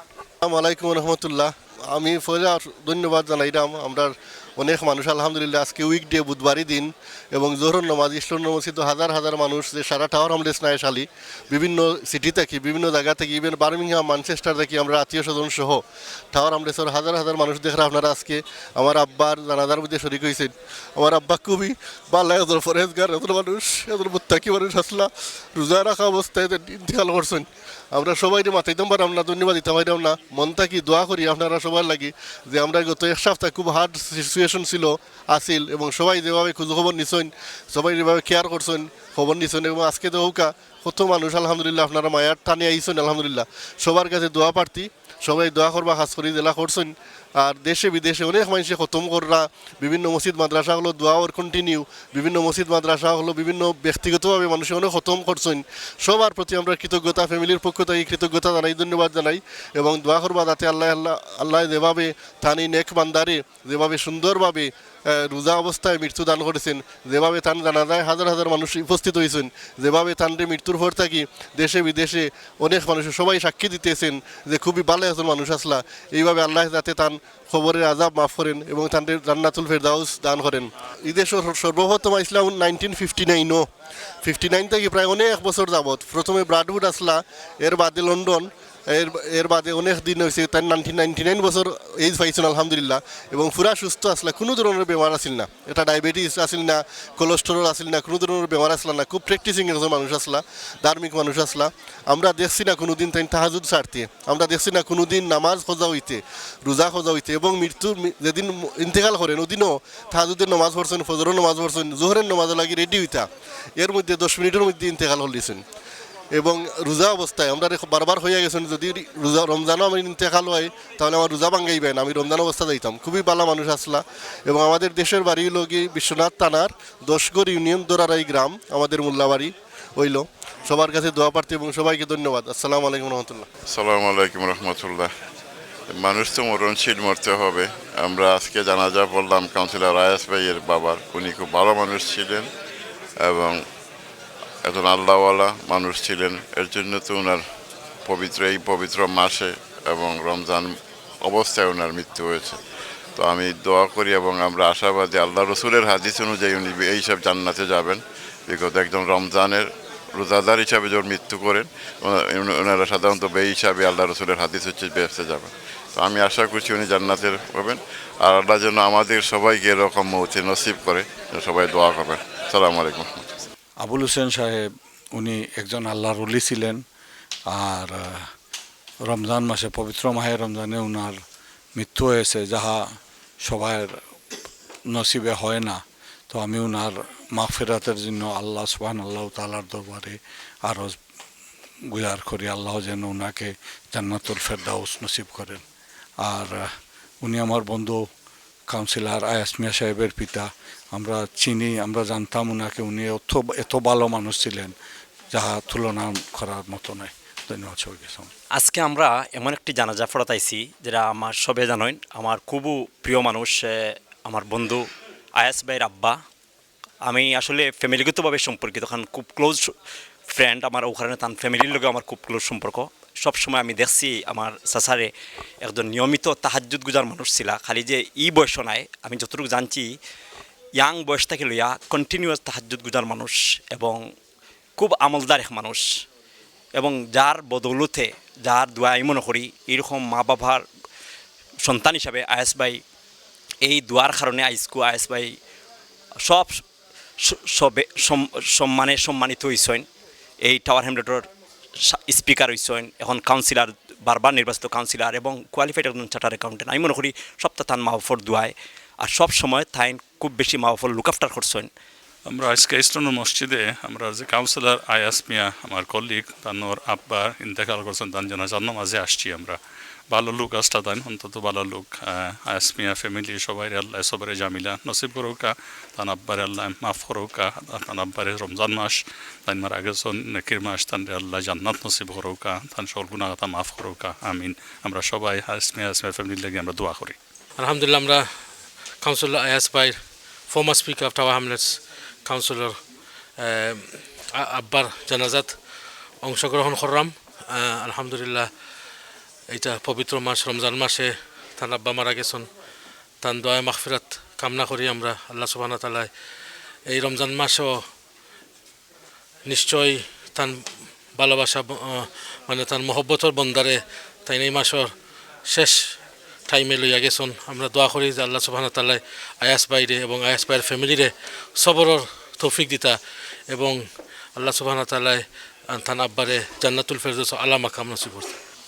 আসসালামু আলাইকুম রহমতুল্লাহ। আমি ফৌজা ধন্যবাদ জানাইলাম। আমরা অনেক মানুষ, আলহামদুলিল্লাহ, আজকে উইকডে বুধবারই দিন এবং জোহর নমাজ ইসলাম নমসিদ হাজার হাজার মানুষ যে সারা টাওয়ার আমলে স্নায়শালী বিভিন্ন সিটি থেকে, বিভিন্ন জায়গা থেকে ইভেন বার্মিংহাম ম্যানচেস্টার থেকে আমরা আত্মীয় স্বজন সহ টাওয়ার আমলেসর হাজার হাজার মানুষ দেখরা আপনারা আজকে আমার আব্বার জানাজার মধ্যে শরিক হয়েছেন। আমার আব্বা খুবই ভালো এত ফরেজগার এত মানুষ, এত মুত্তাকি মানুষ আসলা, রোজা রাখা অবস্থায় এদের ইন্তেকাল করছেন। আমরা সবাই মাথাইতাম পারলাম না ধন্যবাদ দিতে পারলাম না। মন থাকি দোয়া করি আপনারা সবার লাগি যে আমরা গত এক সপ্তাহ খুব হার্ড সিচুয়েশন ছিল, আসিল এবং সবাই যেভাবে খোঁজ খবর নিছেন, সবাই যেভাবে কেয়ার করছেন, খবর নিছেন এবং আজকে তো হোকা, কত মানুষ, আলহামদুলিল্লাহ, আপনারা মায়ার টানে আইসেন আলহামদুলিল্লাহ। সবার কাছে দোয়া প্রার্থী, সবাই দোয়া করবা, খাস করি জেলা করছেন। আর দেশে বিদেশে অনেক মানুষে খতম কররা বিভিন্ন মসজিদ, মাদ্রাসা হলো দোয়া ওর কন্টিনিউ বিভিন্ন মসজিদ, মাদ্রাসা হলো বিভিন্ন ব্যক্তিগতভাবে মানুষে অনেক খতম করছেন। সবার প্রতি আমরা কৃতজ্ঞতা ফ্যামিলির পক্ষ থেকে কৃতজ্ঞতা জানাই, ধন্যবাদ জানাই এবং দোয়া করবা যাতে আল্লাহ আল্লাহ আল্লাহ যেভাবে তানি নেক বান্দারে, যেভাবে সুন্দরভাবে রোজা অবস্থায় মৃত্যু দান করেছেন, যেভাবে তান জানা যায় হাজার হাজার মানুষ উপস্থিত হয়েছেন, যেভাবে তানরে মৃত্যুর পর থাকি দেশে, বিদেশে অনেক মানুষ সবাই সাক্ষী দিতেছেন যে খুবই ভালো একজন মানুষ আসলা। এইভাবে আল্লাহ যাতে তান খবরের আজাব মাফ করেন এবং তাদের জান্নাতুল ফেরদাউস দান করেন। ঈদের সর- সর্বপ্রথম আসলাম নাইনটিন ফিফটি নাইনও ফিফটি নাইন থেকে প্রায় অনেক বছর যাবত প্রথমে ব্রাডউড আসলা, এর বাদে লন্ডন এর এর বাদে অনেক দিন হয়েছে তার নাইনটিন নাইনটি নাইন বছর এইজ পাইছেন, আলহামদুলিল্লাহ। এবং পুরা সুস্থ আসলা, কোনো ধরনের বেমার আসিল না। এটা ডায়াবেটিস আসিল না কোলেস্টেরল আসিল না, কোনো ধরনের বেমার আসলা না, খুব প্র্যাকটিসিং একজন মানুষ আসলা, ধার্মিক মানুষ আসলা। আমরা দেখছি না কোনো দিন তাই তাহাজুদ ছাড়তে আমরা দেখছি না কোনো দিন নামাজ খোঁজা হইতে, রোজা খোঁজা হইতে, এবং মৃত্যুর যেদিন ইন্তেকাল করেন, ওদিনও তাহাজুদের নমাজ পড়ছেন, ফজরের নমাজ পড়ছেন, জোহরের নমাজ লাগি রেডি হইতা। এর মধ্যে দশ মিনিটের মধ্যে ইন্তেকাল হলিছেন এবং রোজা অবস্থায়, আমরা বারবার হয়ে গেছেন, যদি রোজা রমজানও আমি ইন্তেকাল হয়, তাহলে আমার রোজা ভাঙ্গাইবেন আমি রমজান অবস্থা যাইতাম। খুবই ভালো মানুষ আসলা। এবং আমাদের দেশের বাড়ি হলো গিয়ে বিশ্বনাথ থানার দশগড় ইউনিয়ন দোরারাই গ্রাম, আমাদের মোল্লাবাড়ি হইল। সবার কাছে দোয়া প্রার্থী এবং সবাইকে ধন্যবাদ। আসসালামু আলাইকুম রহমতুল্লাহ। সালাম আলাইকুম রহমতুল্লাহ। মানুষ তো মরণশীল মরতে হবে। আমরা আজকে জানাজা পড়লাম, কাউন্সিলর আয়াস ভাইয়ের বাবার। উনি খুব ভালো মানুষ ছিলেন এবং একজন আল্লাহওয়ালা মানুষ ছিলেন। এর জন্য তো ওনার পবিত্র, এই পবিত্র মাসে এবং রমজান অবস্থায় ওনার মৃত্যু হয়েছে। তো আমি দোয়া করি এবং আমরা আশাবাদী আল্লাহ রসুলের হাদিস অনুযায়ী উনি এইসব জান্নাতে যাবেন। বিগত একজন রমজানের রোজাদার হিসাবে যখন মৃত্যু করেন ওনারা সাধারণত বে হিসাবে আল্লাহ রসুলের হাদিস হচ্ছে বেহেস্তে যাবেন। তো আমি আশা করছি উনি জান্নাতের হবেন। আর আল্লাহ যেন আমাদের সবাইকে এরকম মৌতে নসিব করে সবাই দোয়া করবেন। সালাম আলাইকুম। আবুল হোসেন সাহেব, উনি একজন আল্লাহর অলি ছিলেন আর রমজান মাসে, পবিত্র মাহে রমজানে ওনার মৃত্যু হয়েছে, যাহা সবার নসিবে হয় না। তো আমি ওনার মাফেরাতের জন্য আল্লাহ সুবাহ আল্লাহ তালার দরবারে আরও গুজার করি, আল্লাহ যেন ওনাকে জান্নাতুল ফেরদাউস নসিব করেন। আর উনি আমার বন্ধু কাউন্সিলর আয়াসমিয়া সাহেবের পিতা আমরা চিনি, আমরা জানতাম ওনাকে উনি এত এত ভালো মানুষ ছিলেন, যাহা তুলনা করার মতো নয় ধন্যবাদ আজকে আমরা এমন একটি জানাজা ফেরত আইছি যেটা আমার সবে জানেন আমার খুবও প্রিয় মানুষ আমার বন্ধু আয়াস ভাইয়ের আব্বা। আমি আসলে ফ্যামিলিগতভাবে সম্পর্কিত, কারণ খুব ক্লোজ ফ্রেন্ড আমার ওখানে, তার ফ্যামিলির লগে আমার খুব ক্লোজ সম্পর্ক। সব সময় আমি দেখছি আমার সাসারে একজন নিয়মিত তাহাজুদ গুজার মানুষ ছিলা। খালি যে ই বয়স নাই, আমি যতটুকু জানছি ইয়াং বয়স থেকে লইয়া কন্টিনিউয়াস তাহাজুদ গুজার মানুষ এবং খুব আমলদার এক মানুষ এবং যার বদৌলতে যার দোয়া আমি মনে করি এরকম মা বাবার সন্তান হিসাবে আয়েস ভাই এই দোয়ার কারণে আইসকু আয়েস ভাই সব সবে সম্মানে সম্মানিত হইছেন। এই টাওয়ার হ্যামলেটর স্পিকার হইছেন, এখন কাউন্সিলর বারবার নির্বাচিত কাউন্সিলর এবং কোয়ালিফাইড একজন চার্টার অ্যাকাউন্টেন্ট আমি মনে করি সপ্তাহ তান মাহফর দোয়ায় আর সব সময় তাইন খুব বেশি মাহফর লুক আফটার করছেন। আমরা আজকে ইস্টার্ন মসজিদে আমরা যে কাউন্সিলর আয়াস মিয়া আমার কলিগ তানোর আব্বা ইন্তেকাল করছেন তান জানাজার নামাজে আসছি আমরা। ভালো লোক আসটা তাই অন্তত ভালো লোক আয়াস মিয়া ফ্যামিলি সবাই আল্লাহ সবারে জামিলা নসিব করুকা তান আব্বারে আল্লাহ মাফ করুকা তান আব্বারে রমজান মাস তাই মার আগে সন নেকির মাস তান আল্লাহ জান্নাত নসিব করুকা তান সকল গুণাগাতা মাফ করুকা আমিন। আমরা সবাই আয়াস মিয়া আয়াস মিয়া ফ্যামিলির লেগে আমরা দোয়া করি। আলহামদুলিল্লাহ আমরা আয়াস ভাই former speaker of Tower Hamlets councillor আব্বার জানাজাত অংশগ্রহণ করলাম আলহামদুলিল্লাহ এইটা পবিত্র মাস রমজান মাসে তান আব্বা মারা গেছেন তান দয়া মাগফিরাত কামনা করি আমরা আল্লাহ সুবহানাহু ওয়া এই রমজান মাসও নিশ্চয় তান ভালোবাসা মানে তার মহব্বতর বন্দারে তাই এই মাসের শেষ টাইমে লইয়া গেছন। আমরা দোয়া করি যে আল্লাহ সুবাহ তাল্লাহ আয়াস বাইরে এবং আয়াস বাইরের ফ্যামিলিরে সবরের তৌফিক দিতা এবং আল্লাহ সুবাহ তাল্লাহ থান আব্বারে জান্নাতুল ফেরদৌস আলামা কাম নসিব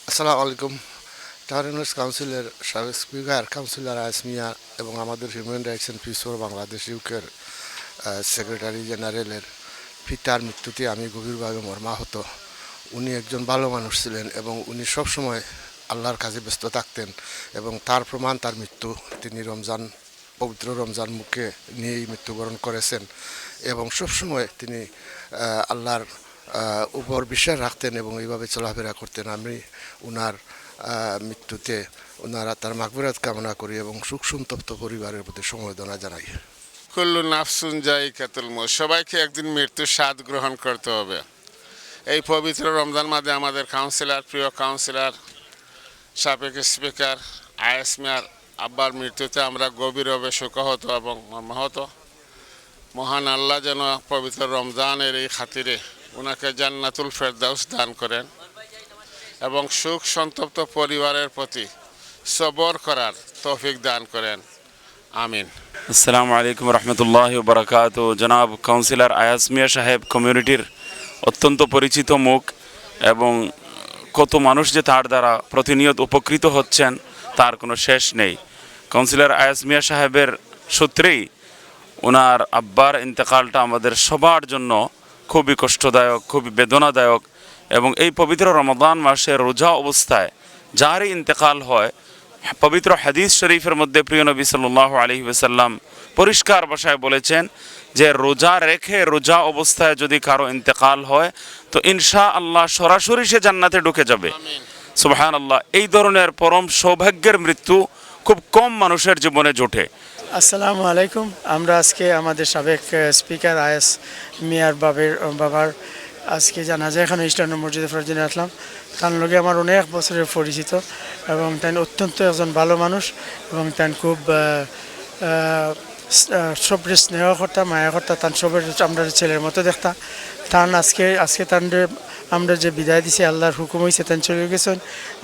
আসসালামু আলাইকুম। টাউরিনার্স কাউন্সিলের সাবেক স্পিকার কাউন্সিলর আসমিয়া এবং আমাদের human rights and peace for Bangladesh ইউকের সেক্রেটারি জেনারেলের পিতার মৃত্যুতে আমি গভীরভাবে মর্মাহত। উনি একজন ভালো মানুষ ছিলেন এবং উনি সবসময় আল্লাহর কাজে ব্যস্ত থাকতেন এবং তার প্রমাণ তার মৃত্যু। তিনি রমজান পবিত্র রমজান মুখে নিয়েই মৃত্যুবরণ করেছেন এবং সবসময় তিনি আল্লাহর উপর বিশ্বাস রাখতেন এবং এইভাবে চলাফেরা করতেন। আমি আহ, মৃত্যুতে ওনারা তার মাগবিরাত কামনা করি এবং সুখ সন্তপ্ত পরিবারের প্রতি সমবেদনা জানাই। কুল্লু নাফসুন জাইকাতুল মৌত। সবাইকে একদিন মৃত্যুর স্বাদ গ্রহণ করতে হবে। এই পবিত্র রমজান মাঝে আমাদের কাউন্সিলর প্রিয় কাউন্সিলর সাবেক স্পিকার আয়েস মিয়ার আব্বার মৃত্যুতে আমরা গভীরভাবে শোকাহত এবং মর্মাহত। মহান আল্লাহ যেন পবিত্র রমজানের এই খাতিরে ওনাকে জান্নাতুল ফেরদাউস দান করেন এবং সুখ সন্তপ্ত পরিবারের প্রতি সবর করার তৌফিক দান করেন। আমিন। আসসালামু আলাইকুম রহমতুল্লাহ বরকাত জনাব কাউন্সিলর আয়াস মিয়া সাহেব কমিউনিটির অত্যন্ত পরিচিত মুখ এবং কত মানুষ যে তার দ্বারা প্রতিনিয়ত উপকৃত হচ্ছেন, তার কোনো শেষ নেই। কাউন্সিলর আয়াস মিয়া সাহেবের সূত্রেই ওনার আব্বার ইন্তেকালটা আমাদের সবার জন্য খুবই কষ্টদায়ক, খুবই বেদনাদায়ক এবং এই পবিত্র রমদান মাসের রোজা অবস্থায় যারই ইন্তেকাল হয়, পবিত্র হাদিস শরীফের মধ্যে প্রিয় নবী সাল্লাহ আলহি ওসাল্লাম পরিষ্কার ভাষায় বলেছেন যে রোজা রেখে রোজা অবস্থায় যদি কারও ইন্তেকাল হয় তো ইনশা আল্লাহ সরাসরি সে জান্নাতে ঢুকে যাবে। সুবহান আল্লাহ এই ধরনের পরম সৌভাগ্যের মৃত্যু খুব কম মানুষের জীবনে জোটে। আসসালামু আলাইকুম আমরা আজকে আমাদের সাবেক স্পিকার আয়েস মিয়ার বাবের বাবার আজকে জানা যায় এখানে ইস্টার্ন মসজিদে ফরজিনে আসলাম তার লগে আমার অনেক বছরের পরিচিত এবং তাই অত্যন্ত একজন ভালো মানুষ এবং তাই খুব সবরে স্নেহ করতাম মায়া করতাম তার সবের আমরা ছেলের মতো দেখতাম তান আজকে আজকে তান আমরা যে বিদায় দিছি, আল্লাহর হুকুম হয়েছে তান চলে গেছেন।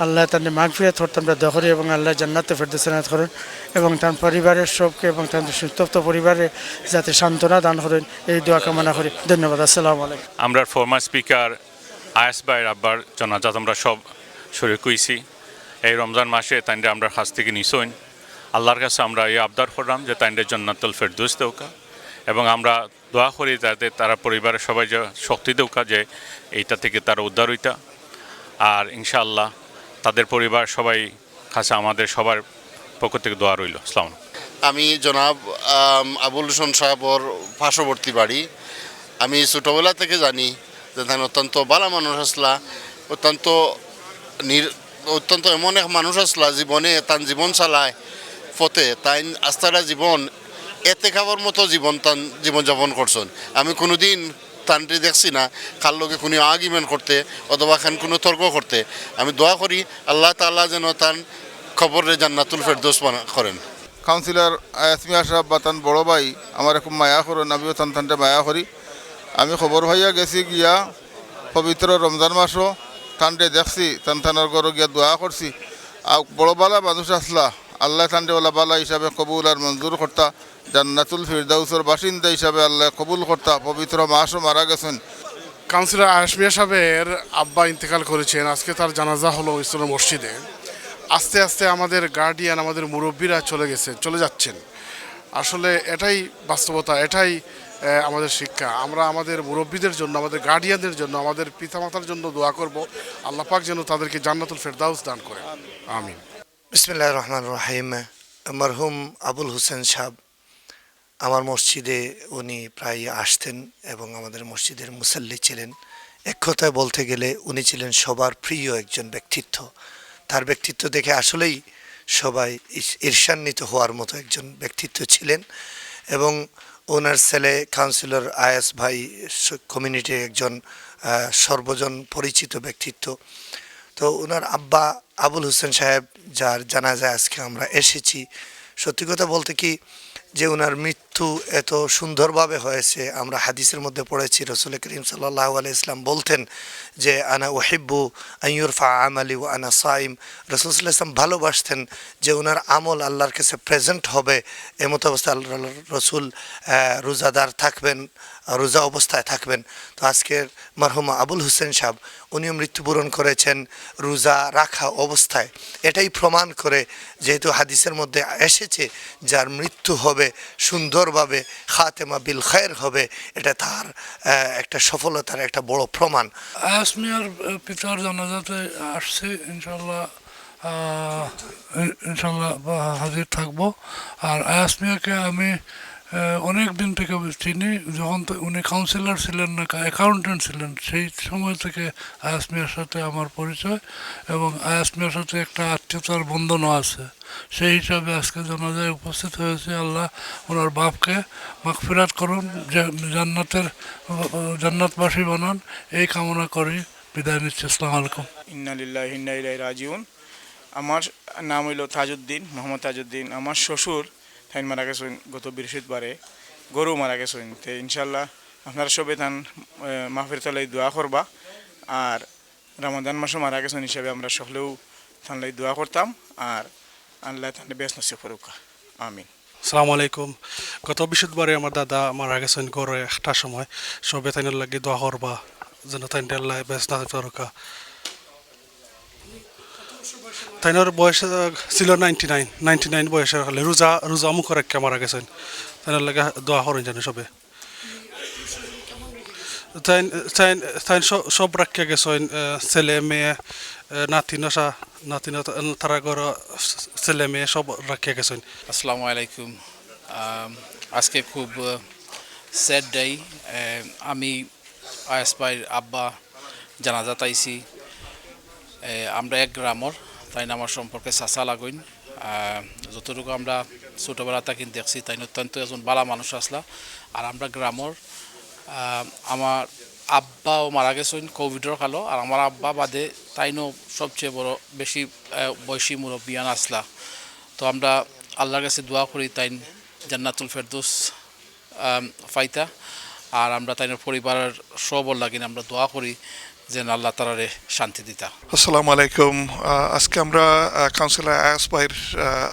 আল্লাহ তান মাঘ ফিরাত করতাম আমরা দখরে এবং আল্লাহ জান্নাতে ফেরদোসনাত করেন এবং তার পরিবারের সবকে এবং তার সুতপ্ত পরিবারে যাতে সান্ত্বনা দান করেন, এই দোয়া কামনা করি। ধন্যবাদ, আসসালামু আলাইকুম। আমরা ফর্মার স্পিকার আয়াস ভাইয়ের আব্বার জানাজাত আমরা সব শরীর কইছি। এই রমজান মাসে তাইন্ডে আমরা কাছ থেকে নিছইন। আল্লাহর কাছে আমরা এই আবদার করলাম যে তাইন্ডে জন্নাতুল ফেরদৌস দেওকা এবং আমরা দোয়া করি যাতে তারা পরিবারের সবাই যে শক্তি দেউকা যে এইটা থেকে তারা উদ্ধার হইতা। আর ইনশাআল্লাহ তাদের পরিবার সবাই কাছে আমাদের সবার পক্ষ থেকে দোয়া রইল। আসসালাম আমি জনাব আবুল হোসেন সাহেবর পার্শ্ববর্তী বাড়ি। আমি ছোটোবেলা থেকে জানি যে তাই অত্যন্ত ভালো মানুষ আসলা, অত্যন্ত নির, অত্যন্ত এমন এক মানুষ আসলা, জীবনে তার জীবন চালায় পথে তাই আস্থাটা জীবন, এতে খাবার মতো জীবন তান জীবনযাপন করছেন। আমি কোনোদিন তানটি দেখছি না, কার লোকে কোনো আর্গুমেন্ট করতে, অথবা খান কোনো তর্ক করতে। আমি দোয়া করি আল্লাহ তাআলা যেন তার খবরে জান্নাতুল ফেরদৌস করেন। কাউন্সিলর আয়াসমি আশরাফ বা তান বড় ভাই, আমার খুব মায়া করো আমিও তান তানটা মায়া করি। আমি খবর ভাইয়া গেছি গিয়া, পবিত্র রমজান মাসও তানটে দেখছি, তান থানার ঘর গিয়া দোয়া করছি। আর বড় বালা মানুষ আসলা। আল্লাহ তানটে ওলা বালা হিসাবে কবুল আর মঞ্জুর করতা, জান্নাতুল ফিরদাউসের বাসিন্দা হিসাবে আল্লাহ কবুল করতা, পবিত্র মাসও মারা গেছেন। কাউন্সিলর আশমিয়া সাহেবের আব্বা ইন্তেকাল করেছেন, আজকে তার জানাজা হলো ইসলাম মসজিদে। আস্তে আস্তে আমাদের গার্ডিয়ান আমাদের মুরব্বীরা চলে গেছে, চলে যাচ্ছেন। আসলে এটাই বাস্তবতা, এটাই আমাদের শিক্ষা। আমরা আমাদের মুরব্বীদের জন্য, আমাদের গার্ডিয়ানদের জন্য, আমাদের পিতামাতার জন্য দোয়া করব। আল্লাহ পাক যেন তাদেরকে জান্নাতুল ফেরদাউস দান করে আমিন। বিসমিল্লাহ রহমান রহিম। মরহুম আবুল হোসেন সাহ আমার মসজিদে উনি প্রায় আসতেন এবং আমাদের মসজিদের মুসল্লি ছিলেন। এক কথায় বলতে গেলে উনি ছিলেন সবার প্রিয় একজন ব্যক্তিত্ব। তার ব্যক্তিত্ব দেখে আসলেই সবাই ঈর্ষান্বিত হওয়ার মতো একজন ব্যক্তিত্ব ছিলেন এবং ওনার ছেলে কাউন্সিলর আয়াস ভাই কমিউনিটির একজন সর্বজন পরিচিত ব্যক্তিত্ব। তো ওনার আব্বা আবুল হোসেন সাহেব, যার জানাজায় আজকে আমরা এসেছি। সত্যি কথা বলতে কি, যে ওনার মৃত্যু এত সুন্দরভাবে হয়েছে। আমরা হাদিসের মধ্যে পড়েছি, রসুল করিম সাল্লাহ আলাই ইসলাম বলতেন যে, আনা ওহিব্বু আইয়ুরফা আমালি ও আনা সাইম। রসুল ইসলাম ভালোবাসতেন যে ওনার আমল আল্লাহর কাছে প্রেজেন্ট হবে। এমতো অবস্থায় আল্লাহ রসুল রোজাদার থাকবেন, রোজা অবস্থায় থাকবেন। তো আজকের মারহুমা আবুল হোসেন সাহেব, উনিও মৃত্যুবরণ করেছেন রোজা রাখা অবস্থায়। এটাই প্রমাণ করে যেহেতু হাদিসের মধ্যে এসেছে, যার মৃত্যু হবে সুন্দরভাবে খাতেমা বিল খায়ের হবে, এটা তার একটা সফলতার একটা বড় প্রমাণ। আসমিয়ার মিয়ার পিতার জানাজাতে আসছে ইনশাল্লাহ ইনশাল্লাহ হাজির থাকব। আর আয়াসমিয়াকে আমি অনেক দিন থেকে চিনি যখন উনি কাউন্সিলর ছিলেন না অ্যাকাউন্টেন্ট ছিলেন, সেই সময় থেকে আয়াস মিয়ার সাথে আমার পরিচয় এবং আয়াস মিয়ার সাথে একটা আত্মীয়তার বন্ধনও আছে। সেই হিসাবে আজকে জানাজায় উপস্থিত হয়েছে আল্লাহ ওনার বাপকে মাগফিরাত করুন জান্নাতের জান্নাতবাসী বানান। এই কামনা করি, বিদায় নিচ্ছি, আসসালামু আলাইকুম। ইন্নালিল্লাহ ইন্নাইলাই রাজিউন। আমার নাম হইল তাজউদ্দিন, মোহাম্মদ তাজউদ্দিন। আমার শ্বশুর থাইন মারা গেছেন গত বৃহস্পতিবারে। গরু মারা গেছেন। তে ইনশাল্লাহ আপনারা সবে তান মাহফির তালাই দোয়া করবা। আর রামাদান মাসও মারা গেছেন হিসাবে আমরা সকলেও থানলাই দোয়া করতাম। আর আল্লাহ তাহলে বেশ নসিব করুক। আমিন। সালাম আলাইকুম। গত বৃহস্পতিবারে আমার দাদা মারা গেছেন গড়ে একটা সময়। সবে তাইনের লাগে দোয়া করবা। যেন তাইন আল্লাহ বেশ না তরকা তাইনের বয়স ছিল নাইনটি নাইন নাইনটি নাইন বয়সের হলে রোজা রোজা মুখ রাখা মারা গেছেন। তাইনের লাগে দোয়া করেন জানি সবে তাইন সব- রাখিয়া গেছেন ছেলে, মেয়ে নাতি নশা নাতি তারা ঘর ছেলে, মেয়ে সব রাখিয়া গেছেন। আসসালামু আলাইকুম। আজকে খুব স্যাড ডাই আমি আয়াস ভাইয়ের আব্বা জানাজা তাইছি। আমরা এক গ্রামর, তাই আমার সম্পর্কে চাচা লাগুইন। যতটুকু আমরা ছোটোবেলা তাকে দেখছি, তাই অত্যন্ত একজন বালা মানুষ আসলা আর আমরা গ্রামর আমার আব্বাও মারা গেছেন কোভিডের কালো আর আমার আব্বা বাদে তাইনও সবচেয়ে বড়, বেশি বয়সী মুরব্বিয়ান আসলা তো আমরা আল্লাহর কাছে দোয়া করি তাই জান্নাতুল ফেরদৌস ফাইতা। আর আমরা তাই পরিবারের সবর লাগিন আমরা দোয়া করি। যেন আল্লাহ তারারে শান্তি দিতা। আসসালামু আলাইকুম। আজকে আমরা কাউন্সিলর আয়াস ভাইয়ের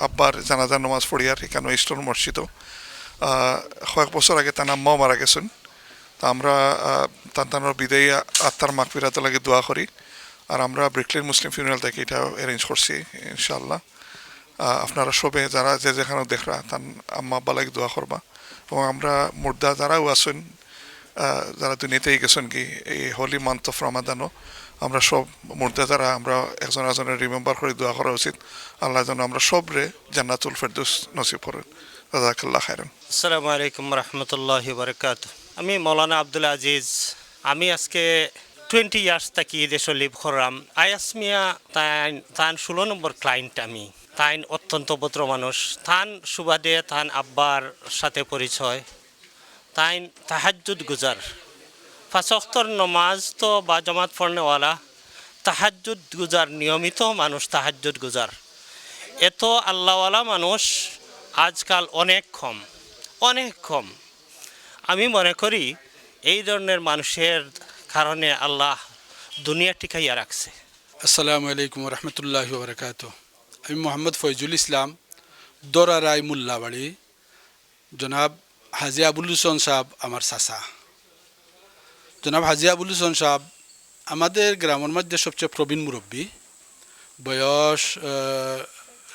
আব্বার জানাজার নমাজ পড়ি আর এখানে ইস্টন মসজিদ কয়েক বছর আগে তার আম্মাও মারা গেছেন। তা আমরা আহ, তার তানোর বিদায়ী আত্মার মাগফিরাতে লাগে দোয়া করি। আর আমরা ব্রিকলিন মুসলিম ফিউনারাল থেকে এটা অ্যারেঞ্জ করছি ইনশাআল্লাহ। আপনারা সবে যারা যে যেখানে দেখরা তার আম্মা আব্বা লাগে দোয়া করবা। এবং আমরা মুর্দা যারাও আছেন যারা দুনিয়াতেই গেছেন কি, এই হোলি মান্থ অফ রমাদানও আমরা সব মুর্দা যারা আমরা একজন একজনের রিমেম্বার করে দোয়া করা উচিত। আল্লাহ যেন আমরা সবরে জান্নাতুল ফেরদৌস নসিব করেন। রাজাকাল্লাহ আসসালামু আলাইকুম রহমতুল্লাহ বরকাত আমি মৌলানা আব্দুল আজিজ। আমি আজকে টোয়েন্টি ইয়ার্স থাকি দেশ লিভ করলাম আয়াস মিয়া তাইন তান ষোলো নম্বর ক্লায়েন্ট আমি। তাইন অত্যন্ত ভদ্র মানুষ। তান সুবাদে তান আব্বার সাথে পরিচয়। তাইন তাহাজ্জুদ গুজার। ফাঁসক্তর নমাজ তো বা জমাত পড়নেওয়ালা, তাহাজ্জুদ গুজার নিয়মিত মানুষ তাহাজ্জুদ গুজার। এত আল্লাহওয়ালা মানুষ আজকাল অনেক কম অনেক কম। আমি মনে করি এই ধরনের মানুষের কারণে আল্লাহ দুনিয়া টিকাইয়া রাখছে। আসসালামু আলাইকুম রহমতুল্লাহ বরকাত আমি মোহাম্মদ ফয়জুল ইসলাম দোরা রায় মোল্লাবাড়ি। জনাব হাজি আবুল হুসন সাহেব আমার চাচা। জনাব হাজি আবুল হুসন সাহেব আমাদের গ্রামের মধ্যে সবচেয়ে প্রবীণ মুরব্বী। বয়স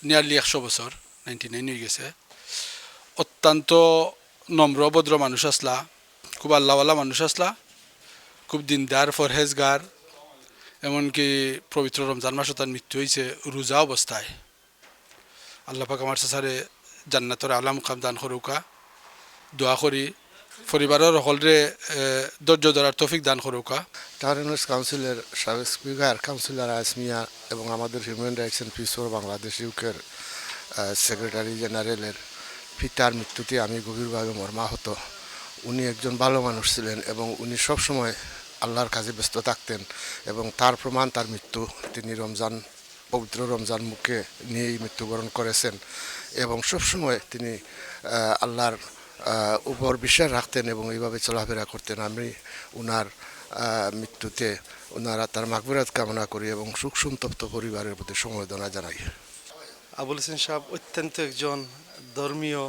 নিয়ারলি একশো বছর নাইনটি নাইন হয়ে গেছে। অত্যন্ত নম্র, ভদ্র মানুষ আসলা, খুব আল্লাহওয়ালা মানুষ আসলা, খুব দিনদার, ফরহেজগার, এমনকি পবিত্র রমজান মাসও তার মৃত্যু হয়েছে রোজা অবস্থায়। আল্লাহ পাক আমার সাসারে জান্নাতর আলাম খাম দান করুকা। দোয়া করি পরিবারের সকলরে ধৈর্য ধরার তফিক দান করুকা টাউনস কাউন্সিলের সাবেক স্পিকার কাউন্সিলর আসমিয়া এবং আমাদের human rights and peace for Bangladesh ইউকের সেক্রেটারি জেনারেলের পিতার মৃত্যুতে আমি গভীরভাবে মর্মাহত। উনি একজন ভালো মানুষ ছিলেন এবং উনি সবসময় আল্লাহর কাজে ব্যস্ত থাকতেন এবং তার প্রমাণ তার মৃত্যু, তিনি রমজান, পবিত্র রমজান মুখে নিয়েই মৃত্যুবরণ করেছেন এবং সবসময় তিনি আল্লাহর উপর বিশ্বাস রাখতেন এবং এইভাবে চলাফেরা করতেন। আমি ওনার মৃত্যুতে ওনারা তার মাগবিরাত কামনা করি এবং সুখ সন্তপ্ত পরিবারের প্রতি সমবেদনা জানাই। আবুল হোসেন সাহেব অত্যন্ত একজন ধর্মীয়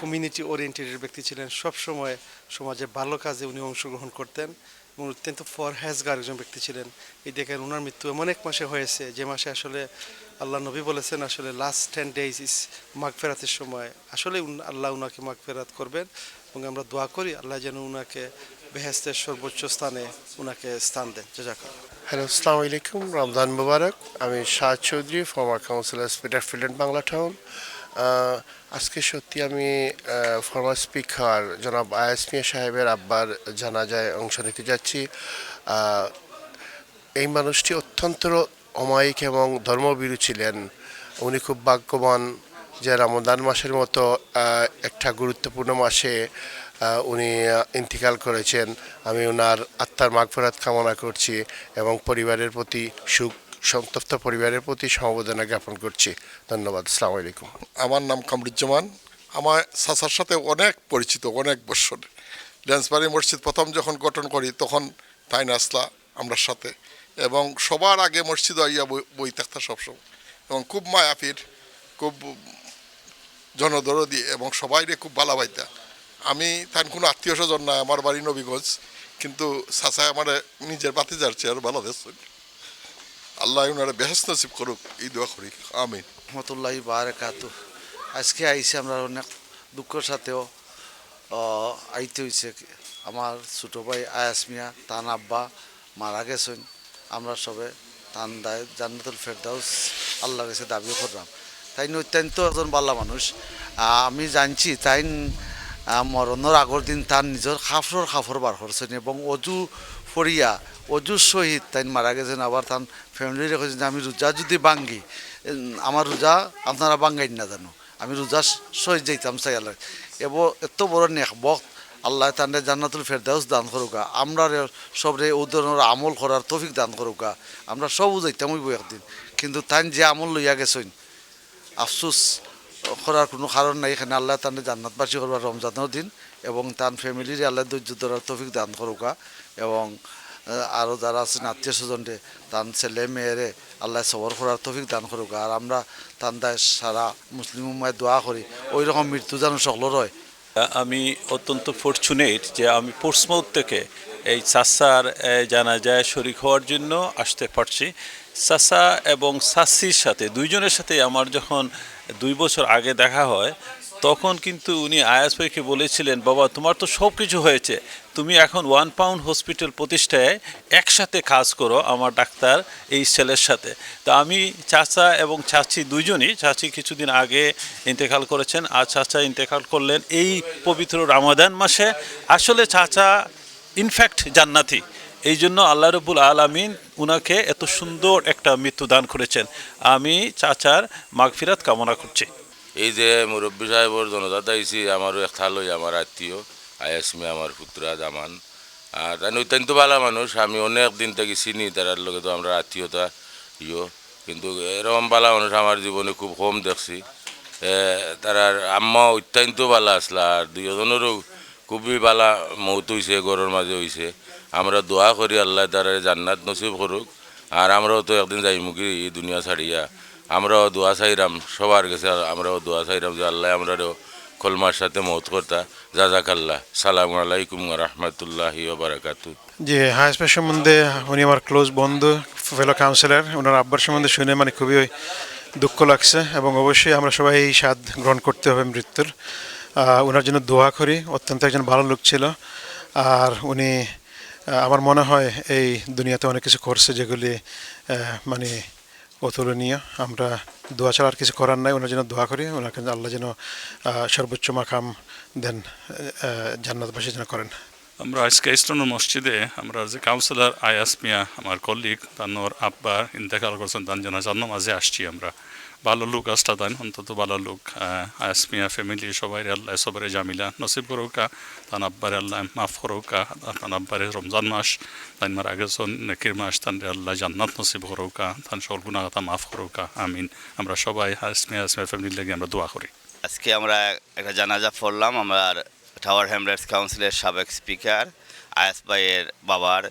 কমিউনিটি ওরিয়েন্টেড ব্যক্তি ছিলেন। সবসময় সমাজে ভালো কাজে উনি অংশগ্রহণ করতেন এবং অত্যন্ত ফরহেজগার একজন ব্যক্তি ছিলেন। এই দেখেন ওনার মৃত্যু এমন এক মাসে হয়েছে, যে মাসে আসলে আল্লাহ নবী বলেছেন, আসলে লাস্ট টেন ডেজ ইস মাগফেরাতের সময়। আসলে আল্লাহ উনাকে মাগফেরাত করবেন এবং আমরা দোয়া করি, আল্লাহ যেন উনাকে বেহেস্তের সর্বোচ্চ স্থানে উনাকে স্থান দেন। জাজাকাল্লাহ। হ্যালো, আসসালামু আলাইকুম, রমজান মুবারক। আমি Shah Chowdhury former councillor Spitalfields Banglatown আজকে সত্যি আমি ফর্মার স্পিকার জনাব আয়াস মিয়া সাহেবের আব্বার জানাজায় অংশ নিতে যাচ্ছি। এই মানুষটি অত্যন্ত অমায়িক এবং ধর্মবিরু ছিলেন। উনি খুব ভাগ্যবান যে রমদান মাসের মতো একটা গুরুত্বপূর্ণ মাসে উনি ইন্তিকাল করেছেন। আমি ওনার আত্মার মাগফরাত কামনা করছি এবং পরিবারের প্রতি সুখ, সন্তপ্ত পরিবারের প্রতি সমবেদনা জ্ঞাপন করছি। ধন্যবাদ। আসসালামু আলাইকুম। আমার নাম কামরুজ্জামান। আমার সাসার সাথে অনেক পরিচিত, অনেক বছর। ড্যান্সবাড়ি মসজিদ প্রথম যখন গঠন করি, তখন তাই আসলা, আমরা সাথে। এবং সবার আগে মসজিদ আইয়া বই থাকতা সবসময়। এবং খুব মায়াফির খুব জনদরদি এবং সবাইরে খুব ভালো পাইতা আমি তার কোনো আত্মীয় স্বজন না আমার বাড়ি নবীগঞ্জ, কিন্তু সাসায় আমার নিজের বাতি যাচ্ছে আর ভালো দেখছেন আল্লাহ ওনারা বেহেস নসিব করুক, এই দোয়া করি। আমিন। রহমতুল্লাহ বারাকাত আজকে আইসি আমরা অনেক দুঃখের সাথেও আইতে হয়েছে আমার ছোটো ভাই আয়াস মিয়া তান আব্বা মারা গেছেন। আমরা সবে তান দায় জান্নাতুল ফেরদাউস আল্লাহর কাছে দাবি করলাম। তাই অত্যন্ত একজন বাল্লা মানুষ। আমি জানছি তাই মরণের আগর দিন তার নিজের খাফর খাফর বার করছেন এবং অজু ফরিয়া, অজুর সহিত তাই মারা গেছেন। আবার তার ফ্যামিলি রেখেছেন যে আমি রোজা যদি বাঙ্গি আমার রোজা আপনারা বাঙ্গাই না জানো। আমি রোজা সহিত যাইতাম চাই আল্লাহ এব এত বড় নেক বক্ত আল্লাহ তান্ডে জান্নাতুল ফেরদাউস দান করুকা, আমরা সবরে ও ধরনের আমল করার তফিক দান করুকা, আমরা সব যাইতাম হইব একদিন। কিন্তু তাই যে আমল লইয়া গেছেন, আফসোস করার কোনো কারণ নাই, এখানে আল্লাহ তান্ডে জান্নাতবাসী করবার রমজানের দিন এবং তার ফ্যামিলির আল্লাহ ধৈর্য ধরার তফিক দান করুকা, এবং আরও যারা আছেন আত্মীয় স্বজনরে তান ছেলে মেয়েরে আল্লাহ সবর করার তফিক দান করুক, আর আমরা তান সারা মুসলিম উম্মায় দোয়া করি ওই রকম মৃত্যু যেন সকল রয় আমি অত্যন্ত ফর্চুনেট যে আমি পোর্টসমাউথ থেকে এই সাসার জানা যায় শরিক হওয়ার জন্য আসতে পারছি। সাসা এবং সাসির সাথে, দুইজনের সাথে আমার যখন দুই বছর আগে দেখা হয় তখন কিন্তু উনি আয়াস ভাইকে বলেছিলেন, বাবা, তোমার তো সব কিছু হয়েছে। তুমি এখন ওয়ান পাউন্ড হসপিটাল প্রতিষ্ঠায় একসাথে কাজ করো আমার ডাক্তার এই ছেলের সাথে। তো আমি চাচা এবং চাচি দুইজনই, চাচি কিছুদিন আগে ইন্তেকাল করেছেন, আর চাচা ইন্তেকাল করলেন এই পবিত্র রামাদান মাসে। আসলে চাচা ইনফ্যাক্ট জান্নাতি। এই জন্য আল্লাহ রবুল আলমিন উনাকে এত সুন্দর একটা মৃত্যু দান করেছেন। আমি চাচার মাগফিরাত কামনা করছি। এই যে মুরব্বী সাহেবর জনজাত আইসি আমারও এক থালই আমার আত্মীয় আয়াসমি আমার পুত্রা, জামান। আর তাই অত্যন্ত ভালো মানুষ, আমি অনেক দিন থেকে চিনি তার লগে তো আমরা আত্মীয়তা ইয়ো। কিন্তু এরকম ভালো মানুষ আমার জীবনে খুব কম দেখছি। তার আম্মা অত্যন্ত ভালো আসলা আর দুজনেরও খুবই ভালো মৌত হয়েছে ঘরের মাঝে হয়েছে আমরা দোয়া করি আল্লাহ তারা জান্নাত নসিব করুক, আর আমরাও তো একদিন যাইমুখী এই দুনিয়া ছাড়িয়া। আমরাও দোয়া চাইরাম, সবার কাছে আমরাও দোয়া চাইরাম যে আল্লাহ আমরাও কলমার সাথে মত করতা জাজাকাল্লাহ সালাম আলাইকুম রহমতুল্লাহি বারাকাতু। জি হায়াসমের সম্বন্ধে উনি আমার ক্লোজ বন্ধু ফেলো কাউন্সিলর ওনার আব্বার সম্বন্ধে শুনে মানে খুবই দুঃখ লাগছে এবং অবশ্যই আমরা সবাই এই স্বাদ গ্রহণ করতে হবে মৃত্যুর। ওনার জন্য দোয়া করি, অত্যন্ত একজন ভালো লোক ছিল। আর উনি আমার মনে হয় এই দুনিয়াতে অনেক কিছু করছে যেগুলি মানে অতুলনীয়। আমরা দোয়া ছাড়া আর কিছু করার নাই, ওনার জন্য দোয়া করি। ওনাকে আল্লাহ যেন সর্বোচ্চ মাকাম দেন জান্নাত জান্নাতবাসী যেন করেন। আমরা আজকে ইসলাম মসজিদে আমরা যে কাউন্সিলর আয়াস মিয়া, আমার কলিগ তানোর আব্বার ইন্তেকাল করছেন, তার জানাজার নামাজে আসছি আমরা। ভালো লোক আসটা তাই অন্তত ভালো লোক আহ, আয়াস মিয়া ফ্যামিলি সবাই আল্লাহ সবারে জামিলা নসিব করুকা তান আব্বারে আল্লাহ মাফ করুকা তান আব্বারে রমজান মাস তাই মার আগে নেকির মাস তান আল্লাহ জান্নাত নসিব করুকা তান সকল গুণাগাতা মাফ করুকা আমিন আমরা সবাই আয়াস মিয়া আয়াস মিয়া ফ্যামিলির লেগে আমরা দোয়া করি আজকে আমরা একটা জানাজা পড়লাম আমার টাওয়ার হ্যামলেটস কাউন্সিলের সাবেক স্পিকার আয়াস ভাইয়ের বাবার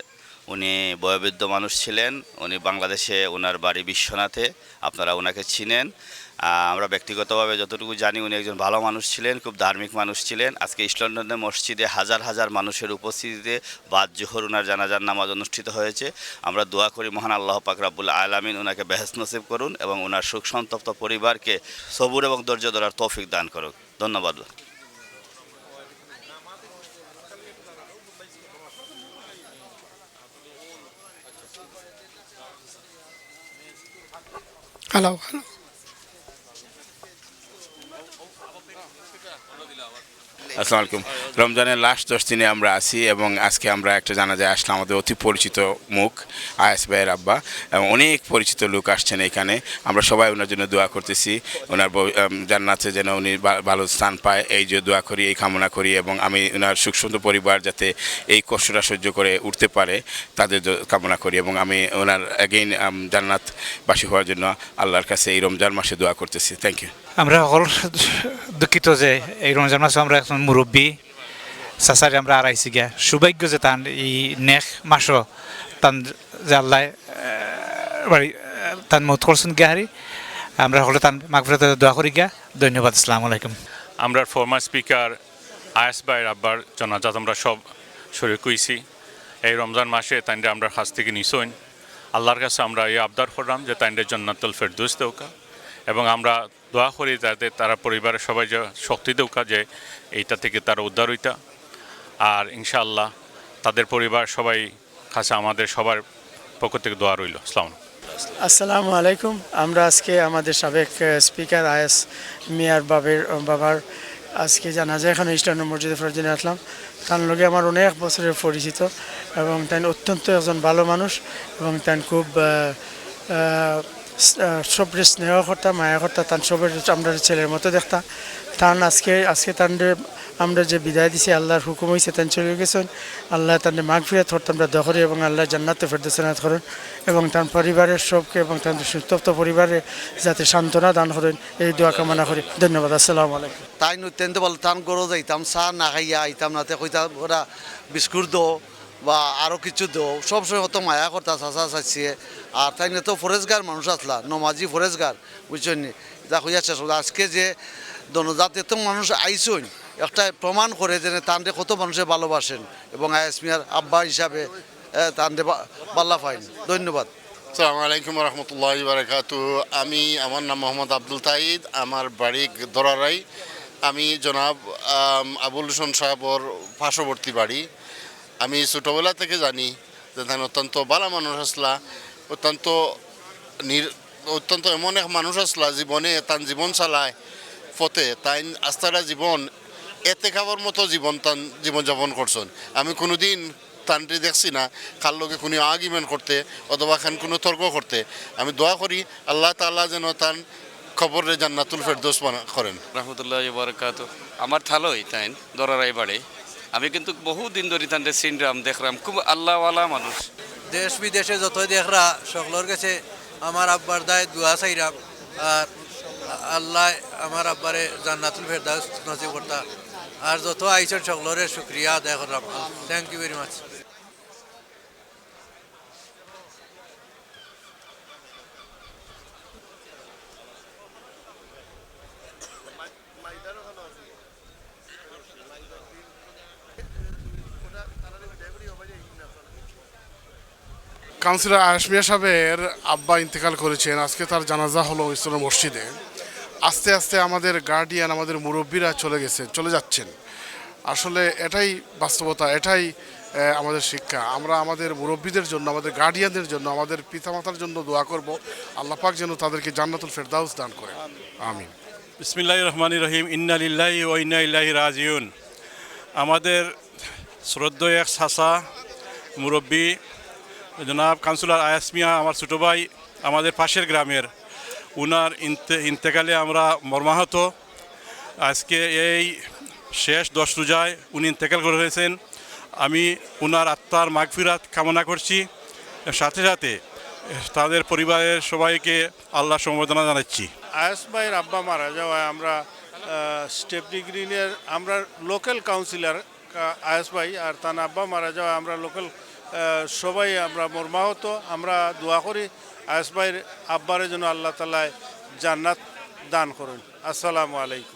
উনি বয়োবৃদ্ধ মানুষ ছিলেন, উনি বাংলাদেশে ওনার বাড়ি বিশ্বনাথে, আপনারা ওনাকে চিনেন। আমরা ব্যক্তিগতভাবে যতটুকু জানি উনি একজন ভালো মানুষ ছিলেন, খুব ধার্মিক মানুষ ছিলেন। আজকে ইস্টলন্ডনের মসজিদে হাজার হাজার মানুষের উপস্থিতিতে বাদ জোহর উনার জানাজার নামাজ অনুষ্ঠিত হয়েছে। আমরা দোয়া করি মহান আল্লাহ পাক রাব্বুল আলামিন ওনাকে বেহেস নসিব করুন এবং ওনার সুখ সন্তপ্ত পরিবারকে সবুর এবং ধৈর্য ধরার তৌফিক দান করুক। ধন্যবাদ। হ্যালো হ্যালো আসসালামু আলাইকুম রমজানের লাস্ট দশ দিনে আমরা আছি এবং আজকে আমরা একটা জানা যায় আসলাম, আমাদের অতি পরিচিত মুখ, আয়াস ভাইয়ের আব্বা, এবং অনেক পরিচিত লোক আসছেন এখানে। আমরা সবাই ওনার জন্য দোয়া করতেছি। ওনার জান্নাতে যেন উনি ভালো স্থান পায়। এই যে দোয়া করি, এই কামনা করি এবং আমি ওনার সুখ সুন্দর পরিবার যাতে এই কষ্টটা সহ্য করে উঠতে পারে, তাদের কামনা করি এবং আমি ওনার অ্যাগেইন জান্নাতবাসী হওয়ার জন্য আল্লাহর কাছে এই রমজান মাসে দোয়া করতেছি। থ্যাংক ইউ আমরা সকল দুঃখিত যে এই রমজান মাসে আমরা এখন মুরব্বী চাচারি আমরা আড়াইছি গিয়া। সৌভাগ্য যে তান এই নেক মাসও তান যে আল্লাহ বাড়ি তান মত করছেন গিয়াহারি আমরা সকলে তান মাগফিরাতে দোয়া করি গিয়া। ধন্যবাদ, আসসালামু আলাইকুম। আমরা ফর্মার স্পিকার আয়াস ভাইয়ের আব্বার জানাজাত আমরা সব শরীর কইছি। এই রমজান মাসে তাইন্ডে আমরা হাত থেকে নিছইন। আল্লাহর কাছে আমরা এই আবদার করলাম যে তাইন্ডে জন্নাতুল ফেরদৌস দেউকা এবং আমরা দোয়া করি যাতে তারা পরিবারের সবাই যে শক্তি দেউকা কাজে এইটা থেকে তারা উদ্ধার হইতা। আর ইনশাআল্লাহ তাদের পরিবার সবাই কাছে আমাদের সবার পক্ষ থেকে দোয়া রইল। আসসালাম আসসালামু আলাইকুম। আমরা আজকে আমাদের সাবেক স্পিকার আয়াস মিয়ার বাবের বাবার আজকে জানাজা এখানে ইস্টার্ন মসজিদে ফরজিনে আসলাম। তার লগে আমার অনেক বছরের পরিচিত এবং তাই অত্যন্ত একজন ভালো মানুষ এবং তাই খুব সবরে স্নেহ কর্তা, মায়া কর্তা, তান সবের আমরা ছেলের মতো দেখতা, তান আজকে আজকে তান আমরা যে বিদায় দিছি, আল্লাহর হুকুম হয়েছে তান চলে গেছেন। আল্লাহ তান মাঘ ফিরাত করতে আমরা দোয়া করি এবং আল্লাহ জান্নাতে ফেরদোসনাত করেন এবং তার পরিবারের সবকে এবং তার সুতপ্ত পরিবারে যাতে সান্ত্বনা দান করেন, এই দোয়া কামনা করি। ধন্যবাদ, আসসালামু আলাইকুম। তাই নত্যন্ত বল, তান গরো যাইতাম, চা না খাইয়া আইতাম, নাতে কইতাম, ওরা বিস্কুট দো। বা আরও কিছু দো সবসময় অত মায়া করতা, চাচা চাইছে আর তাই তো ফরেজগার মানুষ আসলা নমাজি ফরেজগার, বুঝছেন? যা হইয়া শেষ। আজকে যে দনজাত এত মানুষ আইসুন একটা প্রমাণ করে যে তানরে কত মানুষে ভালোবাসেন এবং আয়াস মিয়ার আব্বা হিসাবে তানরে বাল্লা পাইন। ধন্যবাদ। আসসালামু আলাইকুম রহমতুল্লাহ বারাকাত আমি, আমার নাম মোহাম্মদ আব্দুল তাইদ, আমার বাড়ি দরারাই। আমি জনাব আবুল হোসেন সাহেবর পার্শ্ববর্তী বাড়ি। আমি ছোটোবেলা থেকে জানি যে তাই অত্যন্ত ভালো মানুষ আসলা, অত্যন্ত নির অত্যন্ত এমন এক মানুষ আসলা, জীবনে তান জীবন চালায় ফতে তাই আস্তারা জীবন, এতে খাবার মতো জীবন তান জীবনযাপন করছেন। আমি কোনোদিন তানটি দেখছি না, কার লোকে কোনো আর্গুমেন্ট করতে, অথবা খান কোনো তর্ক করতে। আমি দোয়া করি আল্লাহ তাআলা যেন তান খবরে জান্নাতুল ফেরদৌস করেন। রহমতুল্লাহ বরকাত আমার থালোই তাই দরারাই বাড়ে। আমি কিন্তু বহু দিন ধরে তাদের সিনড্রাম দেখলাম খুব আল্লাহওয়ালা মানুষ। দেশ বিদেশে যত দেখরা, সকলের কাছে আমার আব্বার দায় দোয়া চাইরাম। আর আল্লাহ আমার আব্বারে জান্নাতুল ফেরদাউস নসিব করতা। আর যত আইসন সকলের শুক্রিয়া আদায় করলাম। Thank you very much councillor Ashmia সাহেবের আব্বা ইন্তেকাল করেছেন। আজকে তার জানাজা হলো ইসলাম মসজিদে। আস্তে আস্তে আমাদের গার্ডিয়ান আমাদের মুরব্বীরা চলে গেছে, চলে যাচ্ছেন। আসলে এটাই বাস্তবতা, এটাই আমাদের শিক্ষা। আমরা আমাদের মুরব্বীদের জন্য, আমাদের গার্ডিয়ানদের জন্য, আমাদের পিতামাতার জন্য দোয়া করব। আল্লাহ পাক যেন তাদেরকে জান্নাতুল ফেরদাউস দান করেন। আমিন। বিসমিল্লাহ রহমান রহিম। ইন্নালিল্লাহি ও ইন্নাইল্লাহি রাজিউন। আমাদের শ্রদ্ধেয় এক সাসা মুরব্বী জনাব কাউন্সিলর আয়াস মিয়া, আমার ছোটো ভাই, আমাদের পাশের গ্রামের। উনার ইন্তে, ইন্তেকালে আমরা মর্মাহত। আজকে এই শেষ দশ রোজায় উনি ইন্তেকাল করে হয়েছেন আমি উনার আত্মার মাগফিরাত কামনা করছি। সাথে সাথে তাদের পরিবারের সবাইকে আল্লাহ সম্বোধনা জানাচ্ছি। আয়াস ভাইয়ের আব্বা মারা যাওয়ায় আমরা স্টেপনি গ্রিনের আমরা লোকাল কাউন্সিলর আয়াস ভাই আর তার আব্বা মারা যাওয়ায় আমরা লোকাল সবাই আমরা মর্মাহত। আমরা দোয়া করি আয়াস ভাইয়ের আব্বারের জন্য আল্লাহ তালায় জান্নাত দান করুন। আসসালামু আলাইকুম।